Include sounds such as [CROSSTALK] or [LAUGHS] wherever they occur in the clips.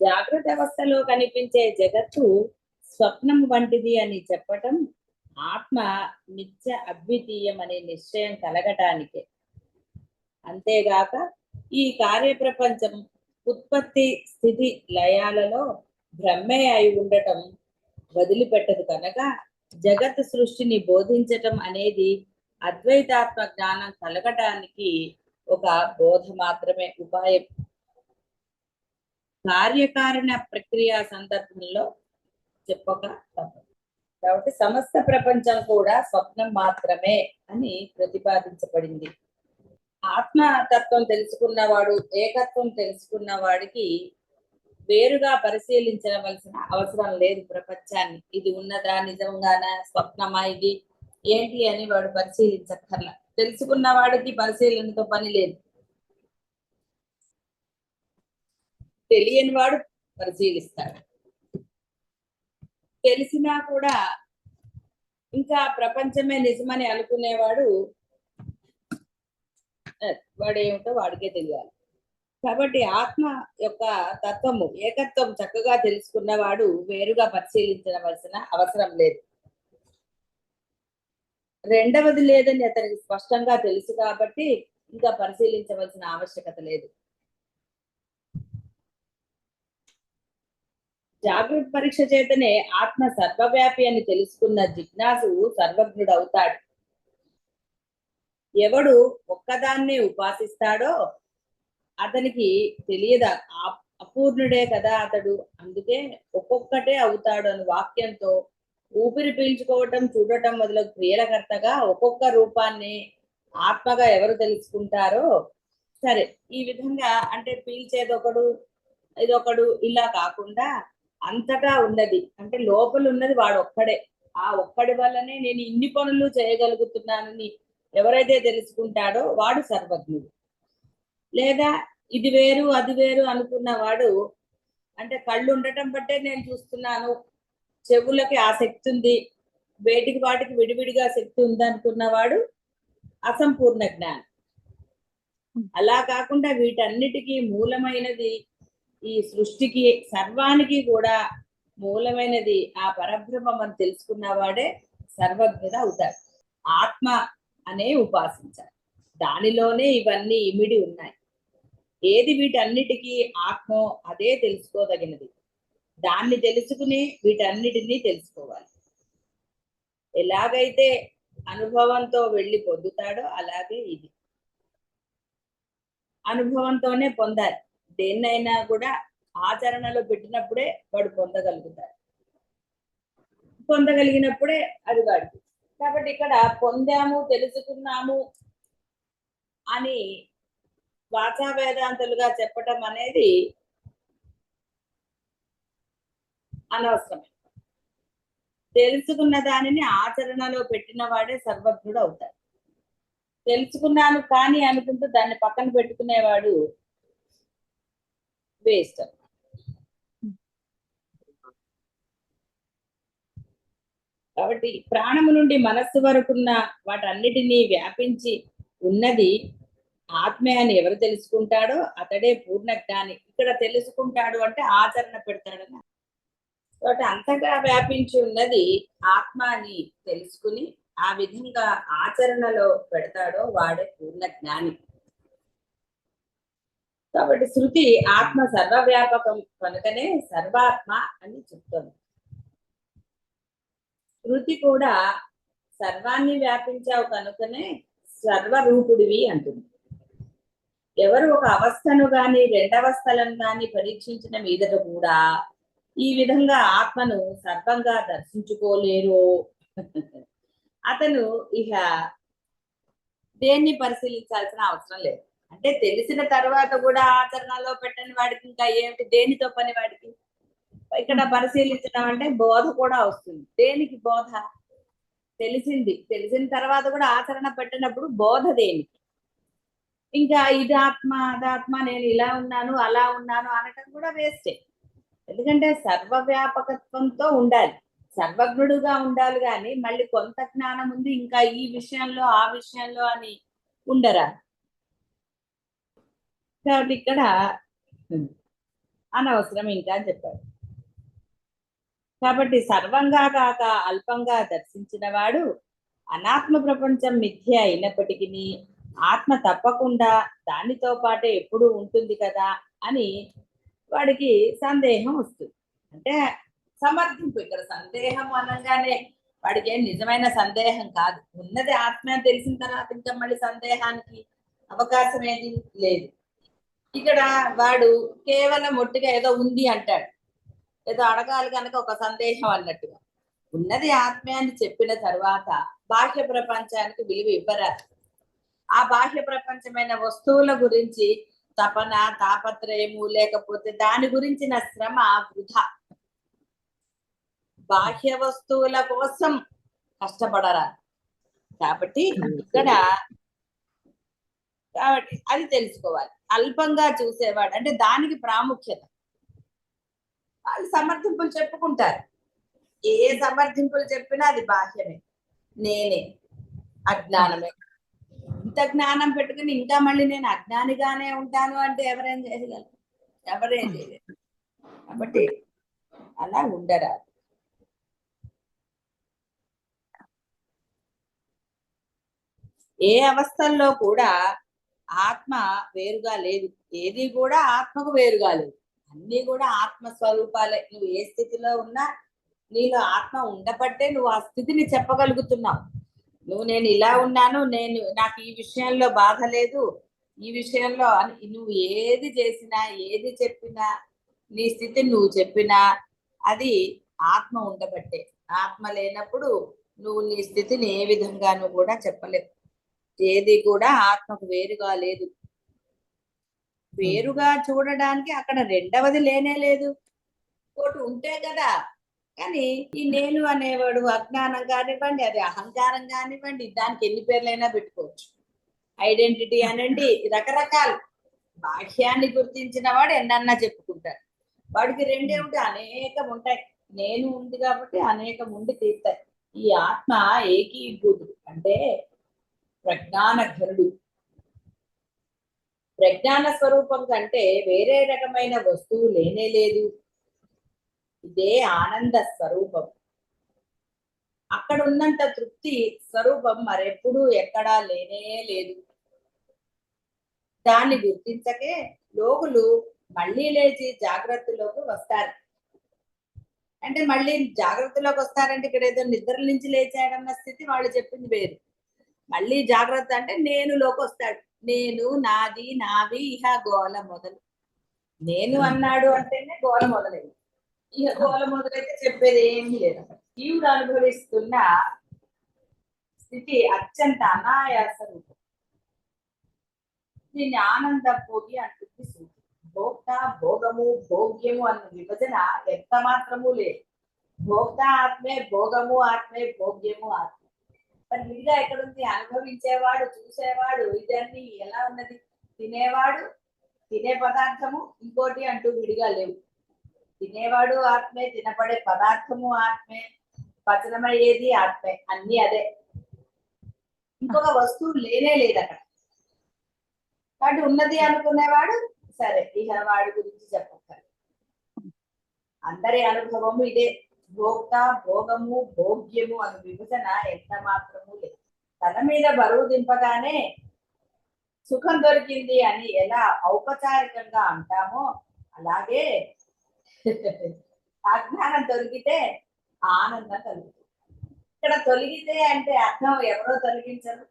జాగ్రత్త అవస్థలో కనిపించే జగత్తు స్వప్నం వంటిది అని చెప్పటం ఆత్మ నిత్య అద్వితీయం అనే నిశ్చయం కలగటానికే. అంతేగాక ఈ కార్యప్రపంచం ఉత్పత్తి స్థితి లయాలలో బ్రహ్మే అయి ఉండటం వదిలిపెట్టదు కనుక జగత్ సృష్టిని బోధించటం అనేది అద్వైతాత్మ జ్ఞానం కలగటానికి ఒక బోధ మాత్రమే ఉపాయం. కార్యకారణ ప్రక్రియ సందర్భంలో చెప్పక తప్పదు. కాబట్టి సమస్త ప్రపంచం కూడా స్వప్నం మాత్రమే అని ప్రతిపాదించబడింది. ఆత్మతత్వం తెలుసుకున్నవాడు ఏకత్వం తెలుసుకున్న వాడికి వేరుగా పరిశీలించవలసిన అవసరం లేదు ప్రపంచాన్ని. ఇది ఉన్నదా నిజంగానా స్వప్నమా ఇది? ఏంటి అని వాడు పరిశీలించక్కర్లా. తెలుసుకున్న వాడికి పరిశీలనతో పని లేదు. తెలియని వాడు పరిశీలిస్తాడు. తెలిసినా కూడా ఇంకా ప్రపంచమే నిజమని అనుకునేవాడు వాడు ఏమిటో వాడికే తెలియాలి. కాబట్టి ఆత్మ యొక్క తత్వము ఏకత్వం చక్కగా తెలుసుకున్నవాడు వేరుగా పరిశీలించవలసిన అవసరం లేదు. రెండవది లేదని అతనికి స్పష్టంగా తెలుసు కాబట్టి ఇంకా పరిశీలించవలసిన ఆవశ్యకత లేదు. జాగృత పరీక్ష చేతనే ఆత్మ సర్వవ్యాపి అని తెలుసుకున్న జిజ్ఞాసు సర్వజ్ఞుడు అవుతాడు ఎవడు ఒక్కదాన్నే ఉపాసిస్తాడో అతనికి తెలియదా. అపూర్ణుడే కదా అతడు. అందుకే ఒక్కొక్కటే అవుతాడు అని వాక్యంతో ఊపిరి పీల్చుకోవటం చూడటం మొదలగు క్రియలకర్తగా ఒక్కొక్క రూపాన్ని ఆత్మగా ఎవరు తెలుసుకుంటారో సరే. ఈ విధంగా అంటే పీల్చేదొకడు ఇదొకడు ఇలా కాకుండా అంతటా ఉన్నది. అంటే లోపల ఉన్నది వాడు ఒక్కడే. ఆ ఒక్కడి వల్లనే నేను ఇన్ని పనులు చేయగలుగుతున్నానని ఎవరైతే తెలుసుకుంటాడో వాడు సర్వజ్ఞుడు. లేదా ఇది వేరు అది వేరు అనుకున్న వాడు అంటే కళ్ళు ఉండటం బట్టే నేను చూస్తున్నాను చెవులకి ఆ శక్తి ఉంది వేటికి వాటికి విడివిడిగా శక్తి ఉందనుకున్నవాడు అసంపూర్ణ జ్ఞానం. అలా కాకుండా వీటన్నిటికీ మూలమైనది ఈ సృష్టికి సర్వానికి కూడా మూలమైనది ఆ పరబ్రహ్మం అని తెలుసుకున్నవాడే సర్వజ్ఞుడు అవుతాడు. ఆత్మ అనే ఉపాసించాలి. దానిలోనే ఇవన్నీ ఇమిడి ఉన్నాయి. ఏది వీటన్నిటికీ ఆత్మో అదే తెలుసుకోదగినది. దాన్ని తెలుసుకుని వీటన్నిటినీ తెలుసుకోవాలి. ఎలాగైతే అనుభవంతో వెళ్ళి పొందుతాడో అలాగే ఇది. అనుభవంతోనే పొందాలి. దేన్నైనా కూడా ఆచరణలో పెట్టినప్పుడే వాడు పొందగలుగుతాడు. పొందగలిగినప్పుడే అది వాడికి కాబట్టి ఇక్కడ పొందాము తెలుసుకున్నాము అని వాచా వేదాంతులుగా చెప్పటం అనేది అనవసరమే తెలుసుకున్న దానిని ఆచరణలో పెట్టిన వాడే సర్వజ్ఞుడు అవుతాడు. తెలుసుకున్నాను కానీ అనుకుంటూ దాన్ని పక్కన పెట్టుకునేవాడు వేస్ట్. కాబట్టి ప్రాణము నుండి మనస్సు వరకున్న వాటన్నిటినీ వ్యాపించి ఉన్నది ఆత్మే అని ఎవరు తెలుసుకుంటాడో అతడే పూర్ణ జ్ఞాని ఇక్కడ తెలుసుకుంటాడు అంటే ఆచరణ పెడతాడని కాబట్టి అంతగా వ్యాపించి ఉన్నది ఆత్మ అని తెలుసుకుని ఆ విధంగా ఆచరణలో పెడతాడో వాడే పూర్ణ జ్ఞాని కాబట్టి శృతి ఆత్మ సర్వవ్యాపకం కనుకనే సర్వాత్మ అని చెప్తుంది. శృతి కూడా సర్వాన్ని వ్యాపించావు కనుకనే సర్వరూపుడివి అంటుంది. ఎవరు ఒక అవస్థను గాని రెండవస్థలను గాని పరీక్షించిన మీదట కూడా ఈ విధంగా ఆత్మను సర్వంగా దర్శించుకోలేరు. అతను ఇహ దేన్ని పరిశీలించాల్సిన అవసరం లేదు. అంటే తెలిసిన తర్వాత కూడా ఆచరణలో పెట్టని వాడికి ఇంకా ఏమిటి? దేనితో పని వాడికి? ఇక్కడ పరిశీలించడం అంటే బోధ కూడా వస్తుంది. దేనికి బోధ? తెలిసింది. తెలిసిన తర్వాత కూడా ఆచరణ పెట్టినప్పుడు బోధ దేనికి? ఇంకా ఇది ఆత్మ అదాత్మ నేను ఇలా ఉన్నాను అలా ఉన్నాను అనటం కూడా వేస్టే ఎందుకంటే సర్వవ్యాపకత్వంతో ఉండాలి. సర్వజ్ఞుడుగా ఉండాలి కానీ మళ్ళీ కొంత జ్ఞానం ఉంది. ఇంకా ఈ విషయంలో ఆ విషయంలో అని ఉండరా కాబట్టి ఇక్కడ అనవసరం ఇంకా అని చెప్పాడు. కాబట్టి సర్వంగా కాక అల్పంగా దర్శించిన వాడు అనాత్మ ప్రపంచం మిథ్య అయినప్పటికీ ఆత్మ తప్పకుండా దానితో పాటే ఎప్పుడు ఉంటుంది కదా అని వాడికి సందేహం వస్తుంది. అంటే సమర్థింపు ఇక్కడ సందేహం అనగానే వాడికి ఏం నిజమైన సందేహం కాదు. ఉన్నది ఆత్మ తెలిసిన తర్వాత ఇంకా మళ్ళీ సందేహానికి అవకాశం ఏది లేదు. ఇక్కడ వాడు కేవలం ఒట్టిగా ఏదో ఉంది అంటాడు. ఏదో అడగాలి కనుక ఒక సందేహం అన్నట్టుగా. ఉన్నది ఆత్మే అని చెప్పిన తర్వాత బాహ్య ప్రపంచానికి విలువ ఇవ్వరాదు. ఆ బాహ్య ప్రపంచమైన వస్తువుల గురించి తపన తాపత్రయము లేకపోతే దాని గురించిన శ్రమ వృధా. బాహ్య వస్తువుల కోసం కష్టపడరా కాబట్టి ఇక్కడ కాబట్టి అది తెలుసుకోవాలి. అల్పంగా చూసేవాడు అంటే దానికి ప్రాముఖ్యత. వాళ్ళు సమర్థింపులు చెప్పుకుంటారు. ఏ సమర్థింపులు చెప్పినా అది బాహ్యమే. నేనే అజ్ఞానమే. ఇంత జ్ఞానం పెట్టుకుని ఇంకా మళ్ళీ నేను అజ్ఞానిగానే ఉంటాను అంటే ఎవరేం చేయగలరు? ఎవరేం చేయలేరు? కాబట్టి అలా ఉండరా ఏ అవస్థల్లో కూడా ఆత్మ వేరుగా లేదు. ఏది కూడా ఆత్మకు వేరుగా లేదు. అన్ని కూడా ఆత్మ స్వరూపాలే నువ్వు ఏ స్థితిలో ఉన్నా నీలో ఆత్మ ఉండబట్టే నువ్వు ఆ స్థితిని చెప్పగలుగుతున్నావు. నువ్వు నేను ఇలా ఉన్నాను నేను నాకు ఈ విషయంలో బాధ లేదు. ఈ విషయంలో నువ్వు ఏది చేసినా ఏది చెప్పినా నీ స్థితి నువ్వు చెప్పినా అది ఆత్మ ఉండబట్టే. ఆత్మ లేనప్పుడు నువ్వు నీ స్థితిని ఏ విధంగానూ కూడా చెప్పలేవు. ఏది కూడా ఆత్మకు వేరుగా లేదు. వేరుగా చూడడానికి అక్కడ రెండవది లేనే లేదు. ఒకటి ఉంటే కదా. కానీ ఈ నేను అనేవాడు అజ్ఞానం కానివ్వండి అది అహంకారం కానివ్వండి దానికి ఎన్ని పేర్లైనా పెట్టుకోవచ్చు. ఐడెంటిటీ అనండి రకరకాలు. బాహ్యాన్ని గుర్తించిన వాడు ఎన్నన్నా చెప్పుకుంటాడు. వాడికి ఉంటే అనేకం ఉంటాయి. నేను ఉంది కాబట్టి అనేకం ఉండి తీస్తాయి ఈ ఆత్మ ఏకీభూతుడు. అంటే ప్రజ్ఞానఘనుడు ప్రజ్ఞాన స్వరూపం కంటే వేరే రకమైన వస్తువు లేనే లేదు. ఇదే ఆనంద స్వరూపం. అక్కడ ఉన్నంత తృప్తి స్వరూపం మరెప్పుడూ ఎక్కడా లేనే లేదు. దాన్ని గుర్తించకే లోకులు మళ్ళీ లేచి జాగ్రత్తలోకి వస్తారు. అంటే మళ్ళీ జాగ్రత్తలోకి వస్తారంటే ఇక్కడ ఏదో నిద్ర నుంచి లేచాడన్న స్థితి వాళ్ళు చెప్పింది వేరు. మళ్ళీ జాగ్రత్త అంటే నేను లోకి వస్తాడు నేను నాది నావి ఇహ గోల మొదలు. నేను అన్నాడు అంటేనే గోల మొదలైంది. ఇహ గోల మొదలైతే చెప్పేది ఏమీ లేదు. జీవుడు అనుభవిస్తున్న స్థితి అత్యంత అనాయాస రూపం. దీన్ని ఆనంద భోగి అంటుంది సూచి భోక్త భోగము భోగ్యము అన్న విభజన ఎంత మాత్రము లేదు. భోక్త ఆత్మే భోగము ఆత్మే భోగ్యము ఆత్మే మరి విడిగా ఎక్కడుంది? అనుభవించేవాడు చూసేవాడు ఇదన్నీ ఎలా ఉన్నది? తినేవాడు తినే పదార్థము ఇంకోటి అంటూ విడిగా లేవు. తినేవాడు ఆత్మే తినపడే పదార్థము ఆత్మే పచనమయ్యేది ఆత్మే అన్ని అదే. ఇంకొక వస్తువు లేనే లేదు అక్కడ. కాబట్టి ఉన్నది అనుకునేవాడు సరే ఇహ వాడి గురించి చెప్పక్కర్లేదు. అందరి అనుభవము ఇదే. భోక్త భోగము భోగ్యము అను విభజన ఎంత మాత్రము లేదు. తల మీద బరువు దింపగానే సుఖం దొరికింది అని ఎలా ఔపచారికంగా అంటామో అలాగే అజ్ఞానం దొరికితే ఆనందం కలుగుతుంది. ఇక్కడ తొలగితే అంటే అర్థం ఎవరో తొలగించరు.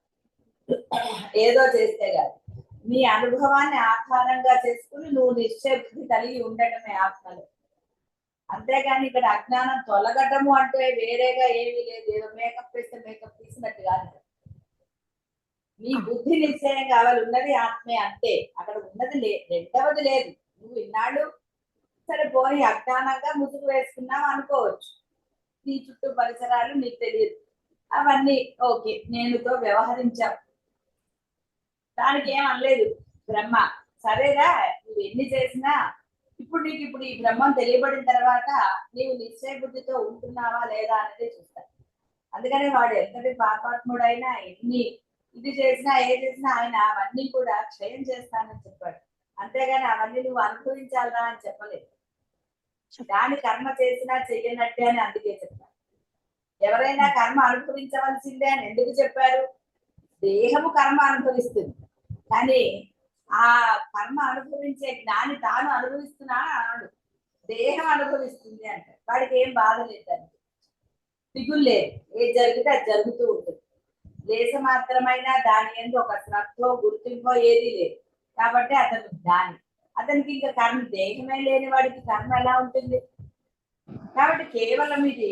ఏదో చేస్తే కాదు. నీ అనుభవాన్ని ఆధారంగా చేసుకుని నువ్వు నిశ్చయ బుద్ధి కలిగి ఉండటమే ఆత్మలో అంతేగాని ఇక్కడ అజ్ఞానం తొలగటము అంటే వేరేగా ఏమీ లేదు. ఏదో మేకప్ వేస్తే మేకప్ తీసినట్టు కాదు. నీ బుద్ధి నిశ్చయం కావాలి. ఉన్నది ఆత్మే అంతే. అక్కడ ఉన్నది లే రెండవది లేదు. నువ్వు ఇన్నాళ్ళు సరే పోయి అజ్ఞానంగా ముసుగు వేసుకున్నావు అనుకోవచ్చు. నీ చుట్టూ పరిసరాలు నీకు తెలియదు. అవన్నీ ఓకే నేనుతో వ్యవహరించావు. దానికి ఏం అనలేదు. బ్రహ్మ సరేరా నువ్వు ఎన్ని చేసినా ఇప్పుడు నీకు ఇప్పుడు ఈ బ్రహ్మం తెలియబడిన తర్వాత నీవు నిశ్చయ బుద్ధితో ఉంటున్నావా లేదా అనేది చూస్తాను అందుకని వాడు ఎంతటి పాపాత్ముడైనా ఎన్ని ఇది చేసినా ఏ చేసినా ఆయన అవన్నీ కూడా క్షయం చేస్తానని చెప్పాడు. అంతేగాని అవన్నీ నువ్వు అనుభవించాలరా అని చెప్పలేదు. దాని కర్మ చేసినా చెయ్యనట్టే అని అందుకే చెప్పారు ఎవరైనా కర్మ అనుభవించవలసిందే అని ఎందుకు చెప్పారు? దేహము కర్మ అనుభవిస్తుంది. కానీ ఆ కర్మ అనుభవించే జ్ఞాని తాను అనుభవిస్తున్నా అన్నాడు దేహం అనుభవిస్తుంది అంట వాడికి ఏం బాధ లేదండి దిగులు లేదు. ఏది జరిగితే అది జరుగుతూ ఉంటుంది. లేస మాత్రమైనా దాని ఎందు ఒక శ్రద్ధో గుర్తింపో ఏది లేదు. కాబట్టి అతను జ్ఞాని. అతనికి ఇంకా కర్మ దేహమే లేని వాడికి కర్మ ఎలా ఉంటుంది? కాబట్టి కేవలం ఇది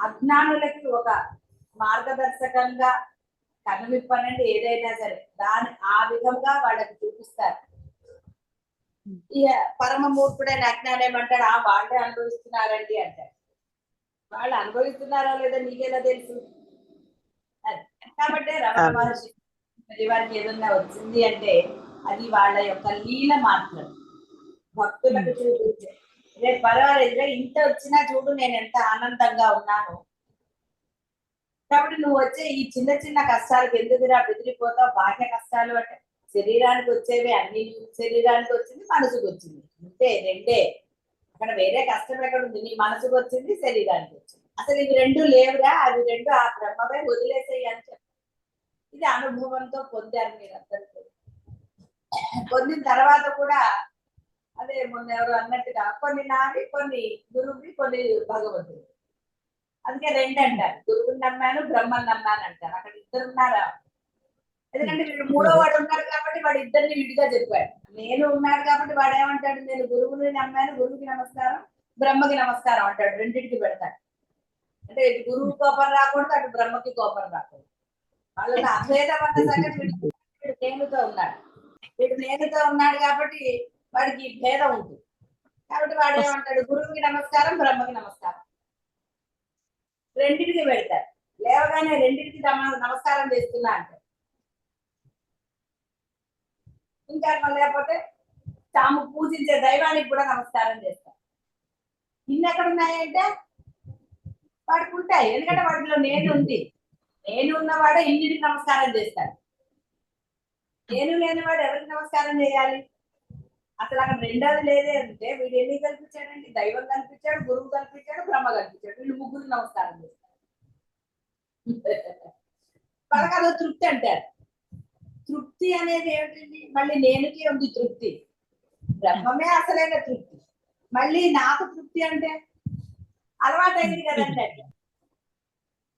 అజ్ఞానులకి ఒక మార్గదర్శకంగా కనువిప్పనండి ఏదైనా సరే. దాని ఆ విధంగా వాళ్ళకి చూపిస్తారు. ఇక పరమమూర్ఖుడైన అజ్ఞానం ఏమంటాడు? ఆ వాళ్ళే అనుభవిస్తున్నారండి అంటారు వాళ్ళు అనుభవిస్తున్నారో లేదో నీకెలా తెలుసు? అది. కాబట్టి రమణ మహర్షి వారికి ఏదన్నా వచ్చింది అంటే అది వాళ్ళ యొక్క లీల మాత్రం భక్తులకు చూపించే. రేపు పర్వాలేదు ఇంత వచ్చినా చూడు నేను ఎంత ఆనందంగా ఉన్నాను. కాబట్టి నువ్వు వచ్చే ఈ చిన్న చిన్న కష్టాలకు ఎందుకురా బెదిరిపోతావు బాహ్య కష్టాలు అంటే శరీరానికి వచ్చేవి అన్ని శరీరానికి వచ్చింది మనసుకు వచ్చింది. అంతే రెండే. అక్కడ వేరే కష్టం ఎక్కడ ఉంది నీ మనసుకు వచ్చింది శరీరానికి వచ్చింది. అసలు ఇవి రెండు లేవురా? అవి రెండు ఆ బ్రహ్మపై వదిలేసేయి అని చెప్పి. ఇది అనుభవంతో పొందారు మీరు అందరూ పొందిన తర్వాత కూడా అదే మొన్న ఎవరు అన్నట్టుగా కొన్ని నావి కొన్ని గురువుని కొన్ని భగవంతుడు. అందుకే రెండు అంటారు. గురువుని నమ్మాను బ్రహ్మని నమ్మాను అంటారు. అక్కడ ఇద్దరు ఉన్నారా? ఎందుకంటే వీడు మూడో వాడు ఉన్నారు కాబట్టి వాడు ఇద్దరిని విడిగా చెప్పాడు. నేను ఉన్నాడు కాబట్టి వాడు ఏమంటాడు? నేను గురువుని నమ్మాను గురువుకి నమస్కారం బ్రహ్మకి నమస్కారం అంటాడు. రెండింటికి పెడతాడు. అంటే ఇటు గురువు కోపం రాకూడదు అటు బ్రహ్మకి కోపం రాకూడదు. వాళ్ళ అభేదం అన్న సంగతి వీడు వీడు నేనుతో ఉన్నాడు. వీడు నేనుతో ఉన్నాడు కాబట్టి వాడికి భేదం ఉంటుంది కాబట్టి వాడు ఏమంటాడు? గురువుకి నమస్కారం బ్రహ్మకి నమస్కారం. రెండింటికి పెడతారు. లేవగానే రెండింటికి నమస్కారం చేస్తున్నా అంటే. ఇంకా లేకపోతే తాము పూజించే దైవానికి కూడా నమస్కారం చేస్తారు. ఇన్ని ఎక్కడ ఉన్నాయంటే వాడికి ఉంటాయి. ఎందుకంటే వాటిలో నేను ఉంది. నేను ఉన్నవాడే ఇన్నిటికి నమస్కారం చేస్తాడు. నేను లేనివాడు ఎవరికి నమస్కారం చేయాలి? అసలు అక్కడ రెండోది లేదే అంటే వీడు ఎన్ని కల్పించాడండి? దైవం కల్పించాడు గురువు కల్పించాడు బ్రహ్మ కల్పించాడు. వీళ్ళు ముగ్గురు నమస్కారం చేస్తారు. వాళ్ళకి అదో తృప్తి అంటారు. తృప్తి అనేది ఏమిటండి? మళ్ళీ నేనుకి ఉంది తృప్తి? బ్రహ్మమే అసలైన తృప్తి. మళ్ళీ నాకు తృప్తి అంటే అలవాటు అయింది కదండి అంటే.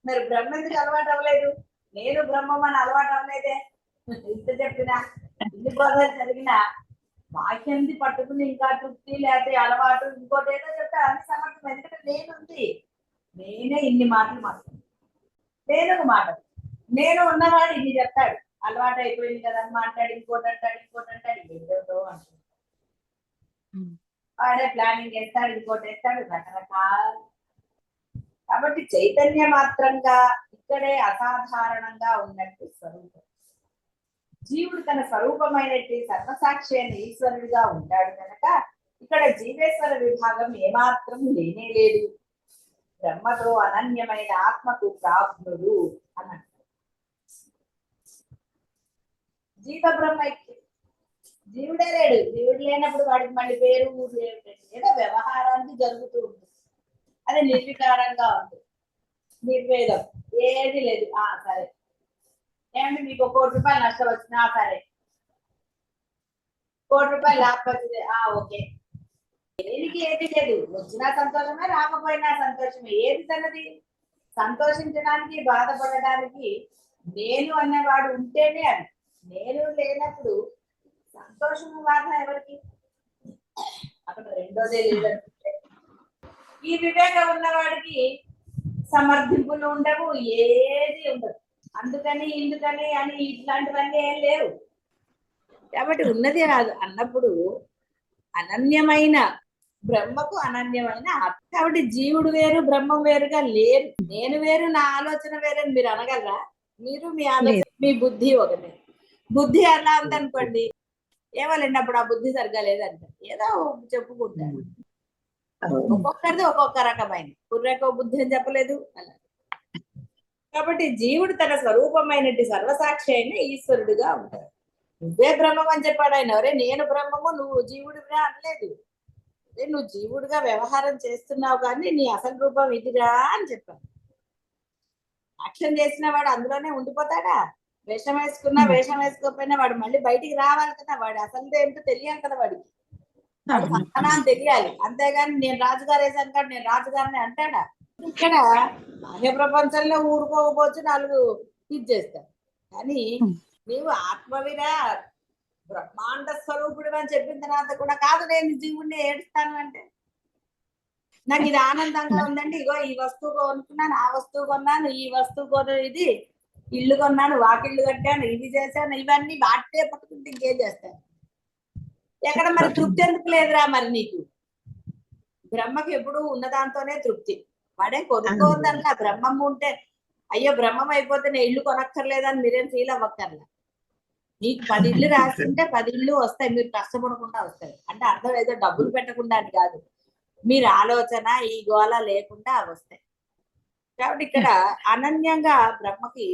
మరి బ్రహ్మ ఎందుకు అలవాటు అవ్వలేదు? నేను బ్రహ్మం అని అలవాటు అవ్వలేదే. ఇంత చెప్పినా ఇన్ని బోధలు జరిగినా వాక్యంది పట్టుకుని ఇంకా తృప్తి లేకపోతే అలవాటు ఇంకోటి ఏదో చెప్తే అన్ని సమర్థం. ఎందుకంటే నేనుంది నేనే ఇన్ని మాటలు మాట్లాడు నేను ఒక మాట నేను ఉన్నవాడు ఇన్ని చెప్తాడు. అలవాటు అయిపోయింది కదా అని మాట్లాడి ఇంకోటి అంటాడు ఇంకోటి అంటాడు. ఏదో అంటాడు. Hmm. వాడే ప్లానింగ్ వేస్తాడు ఇంకోటి వేస్తాడు రకరకాల. కాబట్టి చైతన్య మాత్రంగా ఇక్కడే అసాధారణంగా ఉన్నట్టు స్వరూపం. జీవుడు తన స్వరూపమైనటువంటి సర్వసాక్షి అయిన ఈశ్వరుడిగా ఉంటాడు కనుక ఇక్కడ జీవేశ్వర విభాగం ఏమాత్రం లేనే లేదు. బ్రహ్మతో అనన్యమైన ఆత్మకు ప్రాప్తుడు అన్నాడు జీవ బ్రహ్మ జీవుడే లేడు. జీవుడు లేనప్పుడు వాడికి మళ్ళీ పేరు ఊరు ఏమిటండి ఏదో వ్యవహారానికి జరుగుతూ ఉంటుంది అది నిర్వికారంగా ఉంది. నిర్వేదం. ఏది లేదు. ఆ సరే. ఏమంటే మీకు ఒక కోటి రూపాయలు నష్టం వచ్చినా సరే. కోటి రూపాయలు లాభం వచ్చింది. ఆ ఓకే. దేనికి ఏది లేదు. వచ్చినా సంతోషమే రాకపోయినా సంతోషమే. ఏది తనది సంతోషించడానికి బాధపడడానికి నేను అన్నవాడు ఉంటేనే అని నేను లేనప్పుడు సంతోషము బాధ ఎవరికి? అక్కడ రెండోదే లేదనుకుంటే. ఈ వివేకం ఉన్నవాడికి సమర్థింపులు ఉండవు ఏది ఉండదు. అందుకని ఇందుకని అని ఇట్లాంటివన్నీ ఏం లేవు. కాబట్టి ఉన్నది రాదు అన్నప్పుడు అనన్యమైన బ్రహ్మకు అనన్యమైన ఆత్మ. కాబట్టి జీవుడు వేరు బ్రహ్మం వేరుగా లేరు. నేను వేరు నా ఆలోచన వేరని మీరు అనగలరా? మీరు మీ ఆలోచన మీ బుద్ధి ఒకటే. బుద్ధి అలా ఉందనుకోండి ఏమోలేండి అప్పుడు ఆ బుద్ధి సరిగా లేదంట. ఏదో చెప్పుకుంటారు. ఒక్కొక్కరిది ఒక్కొక్క రకమైన కుర్రెకో బుద్ధి అని చెప్పలేదు. అలా. కాబట్టి జీవుడు తన స్వరూపమైనటి సర్వసాక్షి అయిన ఈశ్వరుడుగా ఉంటాడు నువ్వే బ్రహ్మం అని చెప్పాడు ఆయన ఎవరే నేను బ్రహ్మము నువ్వు జీవుడిగా అనలేదు అదే నువ్వు జీవుడిగా వ్యవహారం చేస్తున్నావు కానీ నీ అసలు రూపం ఇదిరా అని చెప్పాను యాక్షన్ చేసిన వాడు అందులోనే ఉండిపోతాడా వేషం వేసుకున్నా వేషం వేసుకోకపోయినా వాడు మళ్ళీ బయటికి రావాలి కదా వాడు అసలు ఏంటో తెలియాలి కదా వాడికి వాడు తెలియాలి అంతేగాని నేను రాజుగారు వేసాను కానీ నేను రాజుగారిని అంటాడా ఇక్కడ బాహ్య ప్రపంచంలో ఊరుకోకపోవచ్చు నాలుగు ఇది చేస్తారు. కానీ నీవు ఆత్మవిరా బ్రహ్మాండ స్వరూపుడు అని చెప్పిన తర్వాత కూడా కాదు నేను జీవుడిని ఏడుస్తాను అంటే. నాకు ఇది ఆనందంగా ఉందండి. ఇగో ఈ వస్తువు కొనుక్కున్నాను ఆ వస్తువు కొన్నాను ఈ వస్తువు కొన ఇది ఇల్లు కొన్నాను వాకిళ్ళు కట్టాను ఇది చేశాను ఇవన్నీ వాటితే పట్టుకుంటే ఇంకేం చేస్తాను ఎక్కడ మరి తృప్తి ఎందుకు లేదురా మరి నీకు? బ్రహ్మకి ఎప్పుడు ఉన్నదాంతోనే తృప్తి. వాడే కొనుక్కోవద్దన్నా బ్రహ్మం ఉంటే అయ్యో బ్రహ్మం అయిపోతే నేను ఇల్లు కొనక్కర్లేదని మీరేం ఫీల్ అవ్వక్కర్లే? మీకు పది ఇల్లు రాస్తుంటే పది ఇల్లు వస్తాయి మీరు కష్టపడకుండా వస్తాయి అంటే అర్థం ఏదో డబ్బులు పెట్టకుండా అని కాదు. మీరు ఆలోచన ఈ గోళ లేకుండా అవి వస్తాయి. కాబట్టి ఇక్కడ అనన్యంగా బ్రహ్మకి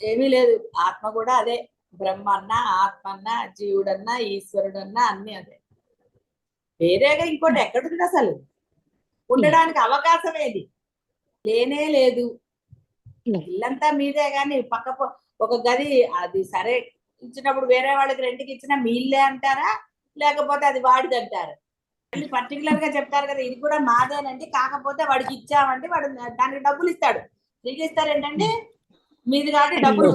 ఏమీ లేదు. ఆత్మ కూడా అదే. బ్రహ్మ అన్న ఆత్మ అన్న జీవుడన్నా ఈశ్వరుడన్నా అన్ని అదే. వేరేగా ఇంకోటి ఎక్కడుంది అసలు? ఉండడానికి అవకాశం ఏది లేనే లేదు. ఇల్లంతా మీదే గాని పక్క ఒక గది అది సరే ఇచ్చినప్పుడు వేరే వాళ్ళకి రెంట్కి ఇచ్చినా మీ ఇల్లే అంటారా? లేకపోతే అది వాడిది అంటారు? పర్టికులర్గా చెప్తారు కదా ఇది కూడా మాదేనండి. కాకపోతే వాడికి ఇచ్చామంటే వాడు దానికి డబ్బులు ఇస్తాడు. ఫ్రీగా ఇస్తారు ఏంటంటే మీది కాబట్టి డబ్బులు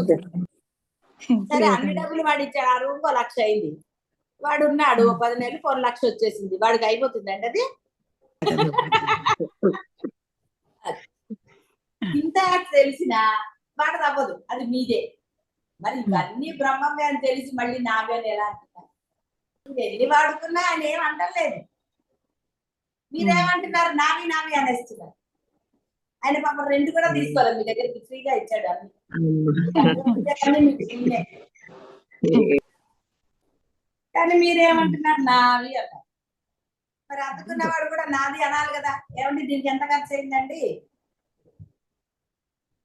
సరే అన్ని డబ్బులు వాడు ఇచ్చాడు. ఆ రూమ్ లక్ష అయింది. వాడు ఉన్నాడు పది నెలలు ఒక లక్ష వచ్చేసింది. వాడికి అయిపోతుంది అండి అది? ఇంత తెలిసినా వాడు తప్పదు అది మీదే. మరి ఇవన్నీ బ్రహ్మమే అని తెలిసి మళ్ళీ నావే అని ఎలా అంటున్నారు? ఎన్ని వాడుకున్నా ఆయన ఏం అంటలేదు. మీరేమంటున్నారు? నావి నావి అనేస్తున్నారు. ఆయన పాపం రెండు కూడా తీసుకోవాలి మీ దగ్గరికి ఫ్రీగా ఇచ్చాడు అన్ని. కానీ మీరేమంటున్నారు? నావి అన్నారు. మరి అందుకున్నవాడు కూడా నాది అనాలి కదా. ఏమండి దీనికి ఎంత ఖర్చు అయిందండి?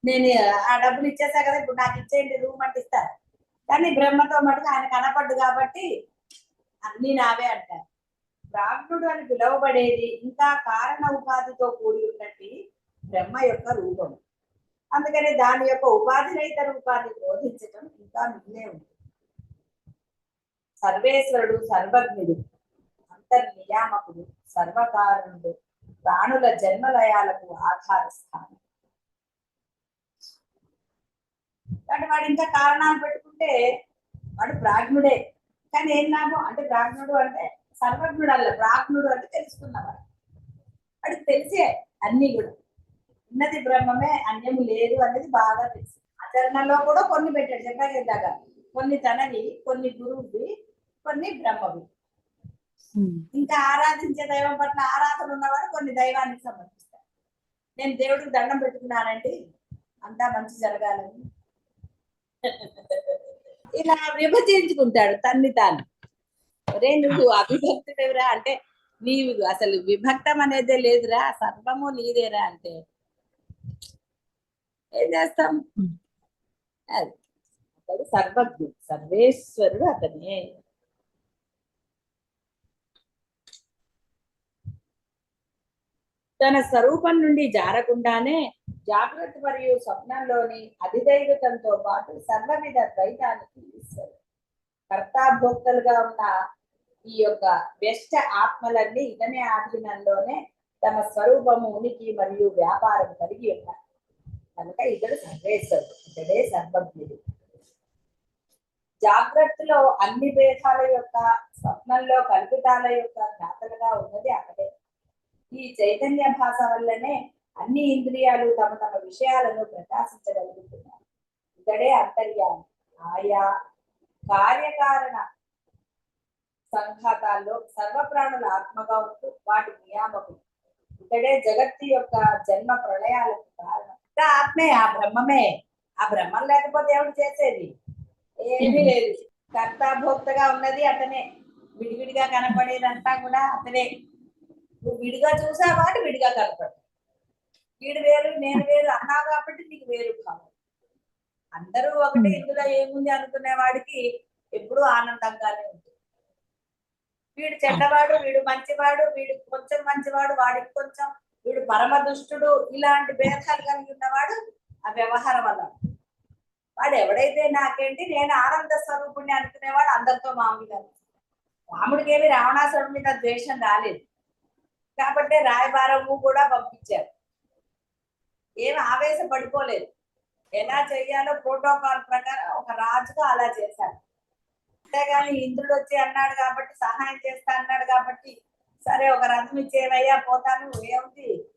నేను ఆ డబ్బులు ఇచ్చేసా కదా ఇప్పుడు నాకు ఇచ్చేయండి రూమ్ అంటే ఇస్తారు కానీ బ్రహ్మతో మటుకు ఆయన కనపడ్డు కాబట్టి అన్ని నావే అంటారు బ్రాహ్మణుడు అని పిలువబడేది ఇంకా కారణ ఉపాధితో కూడి ఉన్నట్టు బ్రహ్మ యొక్క రూపం. అందుకని దాని యొక్క ఉపాధి రహిత రూపాన్ని బోధించటం ఇంకా మిగిలే ఉంది. సర్వేశ్వరుడు సర్వజ్ఞుడు. అంతర్నియామకుడు సర్వకారణుడు ప్రాణుల జన్మలయాలకు ఆధార స్థానం కాబట్టి వాడు ఇంకా కారణాలు పెట్టుకుంటే వాడు ప్రాజ్ఞుడే. కానీ ఏం లాభం? అంటే ప్రాజ్ఞుడు అంటే సర్వజ్ఞుడు అల్ల ప్రాజ్ఞుడు అంటే తెలుసుకున్నవాడు. వాడు తెలిసే అన్ని కూడా. ఉన్నది బ్రహ్మమే అన్యము లేదు అనేది బాగా తెలుసు. ఆచరణలో కూడా కొన్ని పెట్టాడు చెప్పాక ఇందాక కొన్ని తనవి కొన్ని గురువువి కొన్ని బ్రహ్మవి. ఇంకా ఆరాధించే దైవం పట్ల ఆరాధన ఉన్నవాడు కొన్ని దైవానికి సమర్పిస్తాడు నేను దేవుడికి దండం పెట్టుకున్నానండి అంతా మంచి జరగాలని ఇలా విభజించుకుంటాడు తన్ని తాను. ఒరే నువ్వు అవిభక్తుడేవిరా? అంటే నీవు అసలు విభక్తం అనేదే లేదురా సర్వము నీదేరా అంటే. ఏం చేస్తాం? అది. అతడు సర్వజ్ఞుడు సర్వేశ్వరుడు అతనే. తన స్వరూపం నుండి జారకుండానే జాగ్రత్త మరియు స్వప్నంలోని అధిదైవతంతో పాటు సర్వవిధ ద్వైతానికి ఈశ్వరుడు. కర్తాభోక్తలుగా ఉన్న ఈ యొక్క వ్యష్ట ఆత్మలన్నీ ఇతనే ఆధీనంలోనే తమ స్వరూపము ఉనికి మరియు వ్యాపారం కలిగి ఉంటారు కనుక ఇతడు సర్వేశ్వరుడు ఇతడే సర్వజ్ఞుడు. జాగ్రత్తలో అన్ని భేదాల యొక్క స్వప్నంలో కల్పితాల యొక్క జ్ఞాతలుగా ఉన్నది అక్కడే ఈ చైతన్య భాష వల్లనే అన్ని ఇంద్రియాలు తమ తమ విషయాలను ప్రకాశించగలుగుతున్నారు. ఇతడే అంతర్యామి. ఆయా కార్యకారణ సంఘాతాల్లో సర్వప్రాణుల ఆత్మగా ఉంటూ వాటి నియామకుడు ఇతడే జగత్తు యొక్క జన్మ ప్రళయాలకు కారణం. ఆత్మే ఆ బ్రహ్మమే. ఆ బ్రహ్మం లేకపోతే ఎవడు చేసేది? ఏమీ లేదు. కర్త భోక్తగా ఉన్నది అతనే. విడివిడిగా కనపడేదంతా కూడా అతనే. నువ్వు విడిగా చూసావా అని విడిగా కనపడు వీడు వేరు నేను వేరు అన్నావు కాబట్టి నీకు వేరు భావం. అందరూ ఒకటి ఇందులో ఏముంది అనుకునే వాడికి ఎప్పుడూ ఆనందంగానే ఉంటుంది. వీడు చెడ్డవాడు వీడు మంచివాడు వీడు కొంచెం మంచివాడు వాడికి కొంచెం వీడు పరమ దుష్టుడు ఇలాంటి భేదాలు కలిగి ఉన్నవాడు ఆ వ్యవహారం వల్ల. వాడు ఎవడైతే నాకేంటి నేను ఆనంద స్వరూపుణ్ణి అనుకునేవాడు అందరితో మామూలుగా. రాముడికి ఏమి రావణాసురుడి మీద ద్వేషం రాలేదు. కాబట్టి రాయబారము కూడా పంపించారు. ఏమి ఆవేశపడిపోలేదు. ఎలా చెయ్యాలో ప్రోటోకాల్ ప్రకారం ఒక రాజుగా అలా చేశారు. అంతేగాని ఇంద్రుడు వచ్చి అన్నాడు కాబట్టి సహాయం చేస్తా అన్నాడు కాబట్టి సరే ఒక రథం ఇచ్చేవయ్యా పోతాను. ఏముంది?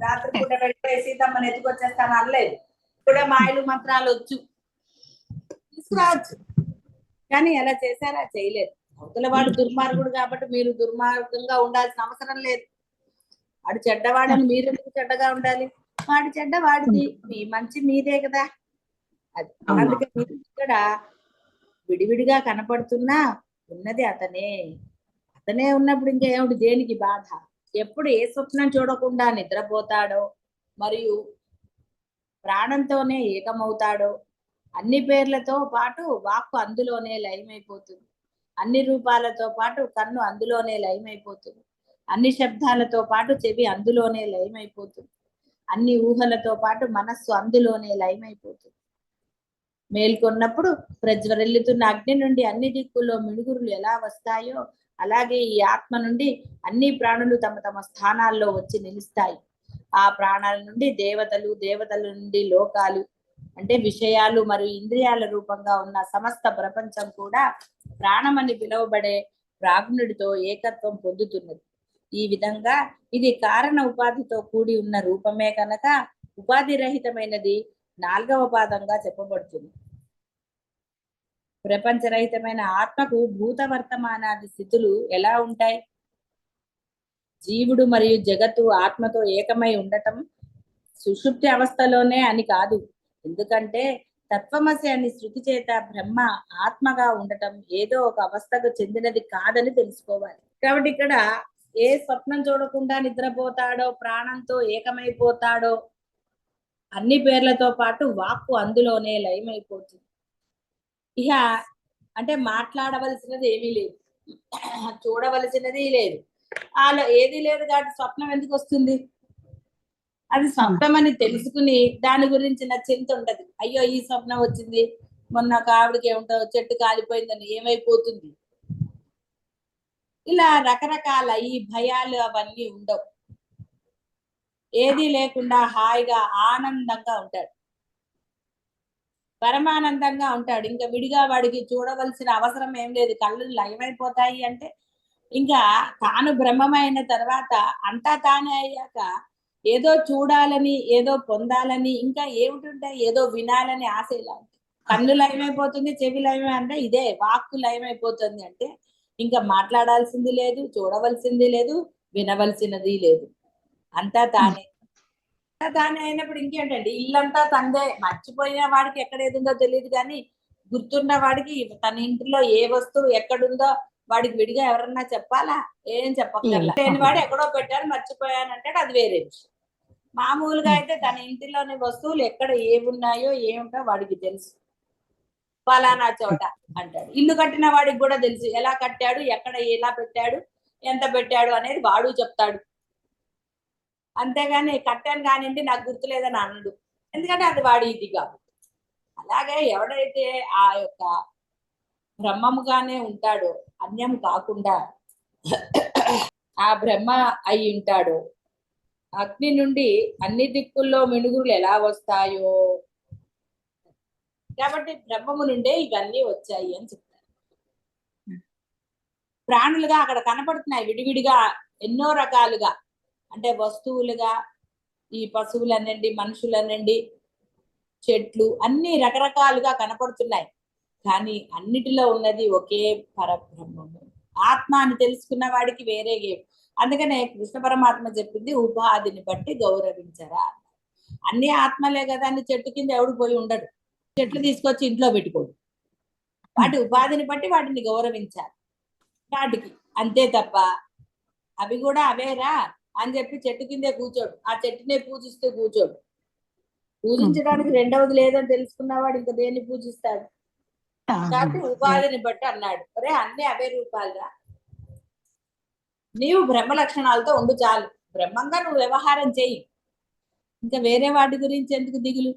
రాత్రి పూట వెళ్ళిపోయి సీతమ్మని ఎత్తుకొచ్చేస్తాను అనలేదు. ఇప్పుడే మాయలు మంత్రాలు వచ్చు. తీసుకురావచ్చు. కానీ ఎలా చేశారా? చేయలేదు. అవతల వాడు దుర్మార్గుడు కాబట్టి మీరు దుర్మార్గంగా ఉండాల్సిన అవసరం లేదు. వాడు చెడ్డవాడని మీరు ఎందుకు చెడ్డగా ఉండాలి? వాడి చెడ్డ వాడిది మీ మంచి మీదే కదా. అది అవును. అందుకే మీరు ఇక్కడ విడివిడిగా కనపడుతున్నా ఉన్నది అతనే. అతనే ఉన్నప్పుడు ఇంకా ఏమిటి దేనికి బాధ? ఎప్పుడు ఏ స్వప్నం చూడకుండా నిద్రపోతాడో మరియు ప్రాణంతోనే ఏకమవుతాడో అన్ని పేర్లతో పాటు వాక్కు అందులోనే లయమైపోతుంది. అన్ని రూపాలతో పాటు కన్ను అందులోనే లయమైపోతుంది. అన్ని శబ్దాలతో పాటు చెవి అందులోనే లయమైపోతుంది. అన్ని ఊహలతో పాటు మనస్సు అందులోనే లయమైపోతుంది. మేల్కొన్నప్పుడు ప్రజ్వరిల్లుతున్న అగ్ని నుండి అన్ని దిక్కుల్లో మిడుగురులు ఎలా వస్తాయో అలాగే ఈ ఆత్మ నుండి అన్ని ప్రాణులు తమ తమ స్థానాల్లో వచ్చి నిలుస్తాయి. ఆ ప్రాణాల నుండి దేవతలు దేవతల నుండి లోకాలు అంటే విషయాలు మరియు ఇంద్రియాల రూపంగా ఉన్న సమస్త ప్రపంచం కూడా ప్రాణమని పిలువబడే ప్రాజ్ఞుడితో ఏకత్వం పొందుతున్నది. ఈ విధంగా ఇది కారణ ఉపాధితో కూడి ఉన్న రూపమే కనుక ఉపాధి రహితమైనది నాలుగవ పాదంగా చెప్పబడుతుంది. ప్రపంచరహితమైన ఆత్మకు భూత వర్తమానాది స్థితులు ఎలా ఉంటాయి? జీవుడు మరియు జగత్తు ఆత్మతో ఏకమై ఉండటం సుషుప్తి అవస్థలోనే అని కాదు. ఎందుకంటే తత్వమసి అని శృతి చేత బ్రహ్మ ఆత్మగా ఉండటం ఏదో ఒక అవస్థకు చెందినది కాదని తెలుసుకోవాలి. కాబట్టి ఇక్కడ ఏ స్వప్నం చూడకుండా నిద్రపోతాడో ప్రాణంతో ఏకమైపోతాడో అన్ని పేర్లతో పాటు వాక్కు అందులోనే లయమైపోతుంది. ఇక అంటే మాట్లాడవలసినది ఏమీ లేదు. చూడవలసినది లేదు. అలా ఏది లేదు కాబట్టి స్వప్నం ఎందుకు వస్తుంది? అది స్వప్నం అని తెలుసుకుని దాని గురించిన చింత ఉండదు. అయ్యో ఈ స్వప్నం వచ్చింది. మొన్న ఒక ఆవిడకి ఏముంటో చెట్టు కాలిపోయిందని ఏమైపోతుంది? ఇలా రకరకాల ఈ భయాలు అవన్నీ ఉండవు. ఏది లేకుండా హాయిగా ఆనందంగా ఉంటాడు. పరమానందంగా ఉంటాడు. ఇంకా విడిగా వాడికి చూడవలసిన అవసరం ఏం లేదు. కళ్ళు లయమైపోతాయి అంటే ఇంకా తాను బ్రహ్మమైన తర్వాత అంతా తానే అయ్యాక ఏదో చూడాలని ఏదో పొందాలని ఇంకా ఏమిటుంటాయి? ఏదో వినాలని ఆశ ఇలా ఉంటుంది. కన్ను లయమైపోతుంది చెవి లయమే అంటే ఇదే వాక్కు లయమైపోతుంది అంటే ఇంకా మాట్లాడాల్సింది లేదు చూడవలసింది లేదు వినవలసినది లేదు. అంతా తానే. అంతా తానే అయినప్పుడు ఇంకేంటండి? ఇల్లంతా తందే. మర్చిపోయిన వాడికి ఎక్కడ ఏది ఉందో తెలియదు కానీ గుర్తున్న వాడికి తన ఇంటిలో ఏ వస్తువు ఎక్కడుందో వాడికి విడిగా ఎవరన్నా చెప్పాలా? ఏం చెప్పక్కర్లా. లేని వాడు ఎక్కడో పెట్టారు మర్చిపోయానంటే అది వేరే విషయం. మామూలుగా అయితే తన ఇంటిలోని వస్తువులు ఎక్కడ ఏమున్నాయో ఏమిటో వాడికి తెలుసు. ఫలానా చోట అంటాడు. ఇల్లు కట్టిన వాడికి కూడా తెలుసు ఎలా కట్టాడు ఎక్కడ ఎలా పెట్టాడు ఎంత పెట్టాడు అనేది వాడు చెప్తాడు. అంతేగాని కట్టాను కానివ్వండి నాకు గుర్తులేదని అనడు. ఎందుకంటే అది వాడి ఇది కాబట్టి అలాగే ఎవడైతే ఆ యొక్క బ్రహ్మముగానే ఉంటాడో అన్యం కాకుండా ఆ బ్రహ్మ అయి ఉంటాడో అగ్ని నుండి అన్ని దిక్కుల్లో మినుగురులు ఎలా వస్తాయో కాబట్టి బ్రహ్మము నుండే ఇవన్నీ వచ్చాయి అని చెప్తారు. ప్రాణులుగా అక్కడ కనపడుతున్నాయి విడివిడిగా ఎన్నో రకాలుగా. అంటే వస్తువులుగా ఈ పశువులనండి మనుషులనండి చెట్లు అన్ని రకరకాలుగా కనపడుతున్నాయి. కానీ అన్నిటిలో ఉన్నది ఒకే పరబ్రహ్మము. ఆత్మ అని తెలుసుకున్న వాడికి వేరే గేమ్ అందుకనే కృష్ణ పరమాత్మ చెప్పింది ఉపాధిని బట్టి గౌరవించరా. అన్ని ఆత్మలే కదా అని చెట్టు కింద ఎవడు పోయి ఉండడు. చెట్లు తీసుకొచ్చి ఇంట్లో పెట్టుకోడు. వాటి ఉపాధిని బట్టి వాటిని గౌరవించాలి. వాటికి అంతే తప్ప అవి కూడా అవేరా అని చెప్పి చెట్టు కిందే కూర్చోడు. ఆ చెట్టునే పూజిస్తూ కూర్చోడు. పూజించడానికి రెండవది లేదని తెలుసుకున్నవాడు ఇంకా దేన్ని పూజిస్తాడు? కాబట్టి ఉపాధిని బట్టి అన్నాడు. అరే అన్ని అవే రూపాలురా నీవు బ్రహ్మ లక్షణాలతో ఉండు చాలు. బ్రహ్మంగా నువ్వు వ్యవహారం చెయ్యి ఇంకా వేరే వాటి గురించి ఎందుకు దిగులు?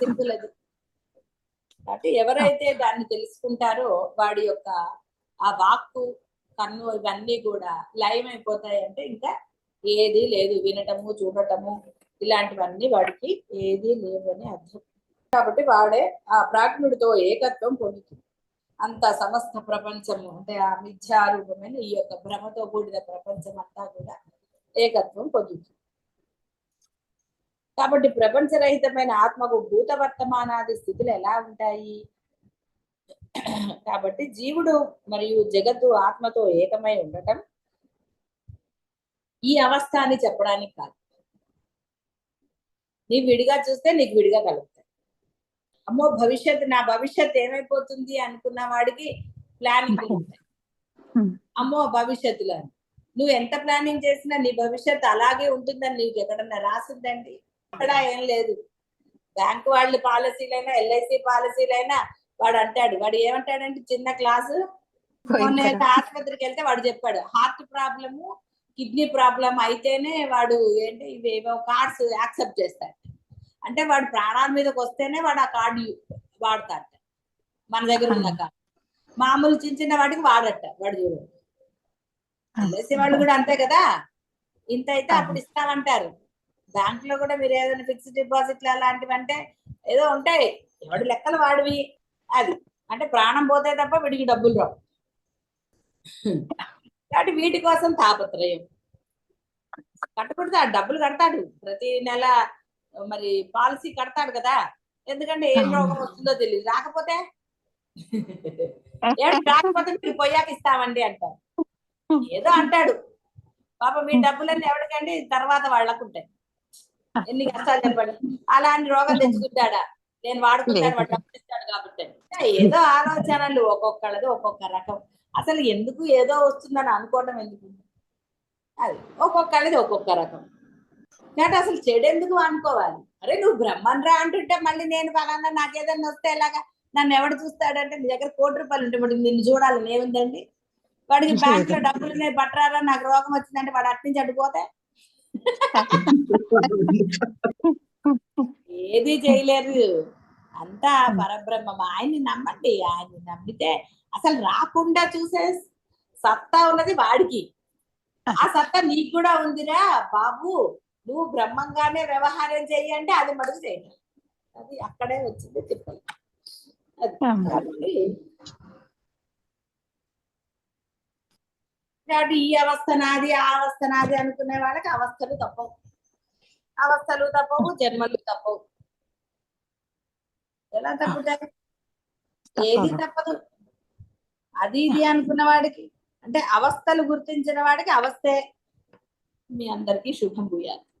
సింపుల్ అది. కాబట్టి ఎవరైతే దాన్ని తెలుసుకుంటారో వాడి యొక్క ఆ వాక్కు కన్ను ఇవన్నీ కూడా లయమైపోతాయి అంటే ఇంకా ఏది లేదు. వినటము చూడటము ఇలాంటివన్నీ వాడికి ఏది లేవని అర్థం. కాబట్టి వాడే ఆ ప్రాజ్ఞుడితో ఏకత్వం పొందుతుంది. అంత సమస్త ప్రపంచము అంటే ఆ మిథ్యారూపమైన ఈ యొక్క భ్రమతో కూడిన ప్రపంచం అంతా కూడా ఏకత్వం పొందుతుంది. కాబట్టి ప్రపంచరహితమైన ఆత్మకు భూత వర్తమానాది స్థితులు ఎలా ఉంటాయి? కాబట్టి జీవుడు మరియు జగత్తు ఆత్మతో ఏకమై ఉండటం ఈ అవస్థ అని చెప్పడానికి కాదు. నీ విడిగా చూస్తే నీకు విడిగా కలుగుతాయి. అమ్మో భవిష్యత్తు నా భవిష్యత్ ఏమైపోతుంది అనుకున్న వాడికి ప్లానింగ్ అమ్మో భవిష్యత్తులో నువ్వు ఎంత ప్లానింగ్ చేసినా నీ భవిష్యత్ అలాగే ఉంటుందని నీకు ఎక్కడన్నా రాసిందండి? అక్కడ ఏం లేదు. బ్యాంక్ వాళ్ళు పాలసీలైనా ఎల్ఐసి పాలసీలైనా వాడు అంటాడు. వాడు ఏమంటాడంటే చిన్న క్లాసు ఆసుపత్రికి వెళ్తే వాడు చెప్పాడు హార్ట్ ప్రాబ్లము కిడ్నీ ప్రాబ్లం అయితేనే వాడు ఏంటి ఇవేవో కార్డ్స్ యాక్సెప్ట్ చేస్తాడు. అంటే వాడు ప్రాణాల మీదకి వస్తేనే వాడు ఆ కార్డు వాడతాడు. మన దగ్గర ఉన్న కార్డు. మామూలు చిన్న చిన్న వాటికి వాడట వాడు చూడండి ఎల్ఐసి వాళ్ళు కూడా అంతే కదా. ఇంత అయితే అప్పుడు ఇస్తామంటారు. బ్యాంక్లో కూడా మీరు ఏదైనా ఫిక్స్డ్ డిపాజిట్లు అలాంటివి అంటే ఏదో ఉంటాయి. ఎవడి లెక్కలు వాడివి. అది. అంటే ప్రాణం పోతే తప్ప వీడికి డబ్బులు రావు. కాబట్టి వీటి కోసం తాపత్రయం. కట్టకూడదు. ఆ డబ్బులు కడతాడు. ప్రతి నెల మరి పాలసీ కడతాడు కదా. ఎందుకంటే ఏం రోగం వస్తుందో తెలియదు రాకపోతే? ఏం రాకపోతే మీరు పోయాక ఇస్తామండి అంటారు. ఏదో అంటాడు. పాప మీ డబ్బులన్నీ ఎవరికండి? తర్వాత వాళ్ళకు ఉంటాయి [LAUGHS] ఎన్ని కష్టాలు చెప్పండి? అలాంటి రోగం తెచ్చుకుంటాడా? నేను వాడుకుంటాను వాడు డబ్బులు కాబట్టి. ఏదో ఆలోచనలు ఒక్కొక్కళ్ళది ఒక్కొక్క రకం. అసలు ఎందుకు ఏదో వస్తుందని అనుకోవడం ఎందుకు? అది ఒక్కొక్కళ్ళది ఒక్కొక్క రకం. కాబట్టి అసలు చెడు ఎందుకు అనుకోవాలి? అరే నువ్వు బ్రహ్మన్ రా అంటుంటే మళ్ళీ నేను ఫలానా నాకు ఏదైనా వస్తే ఎలాగా? నన్ను ఎవడు చూస్తాడంటే నీ దగ్గర కోటి రూపాయలు ఉంటే మరి నిన్ను చూడాలని ఏముందండి? వాడికి [LAUGHS] బ్యాంక్లో డబ్బులు ఉన్నాయి పట్టరారా నాకు రోగం వచ్చిందంటే వాడు అట్నుంచి అడ్డుపోతే ఏది చేయలేరు అంతా పరబ్రహ్మం. ఆయన్ని నమ్మండి. ఆయన్ని నమ్మితే అసలు రాకుండా చూసే సత్తా ఉన్నది వాడికి. ఆ సత్తా నీకు కూడా ఉందిరా బాబు. నువ్వు బ్రహ్మంగానే వ్యవహారం చెయ్యంటే అది మటుకు చేయడం అది అక్కడే వచ్చింది తిప్పలు. అది కాబట్టి ఈ అవస్థ నాది ఆ అవస్థ నాది అనుకునే వాళ్ళకి అవస్థలు తప్పవు. అవస్థలు తప్పవు జన్మలు తప్పవు. ఎలా తప్పుతాయి ఏది తప్పదు? అది ఇది అనుకున్న వాడికి. అంటే అవస్థలు గుర్తించిన వాడికి అవస్థే. మీ అందరికీ శుభం భూయాలి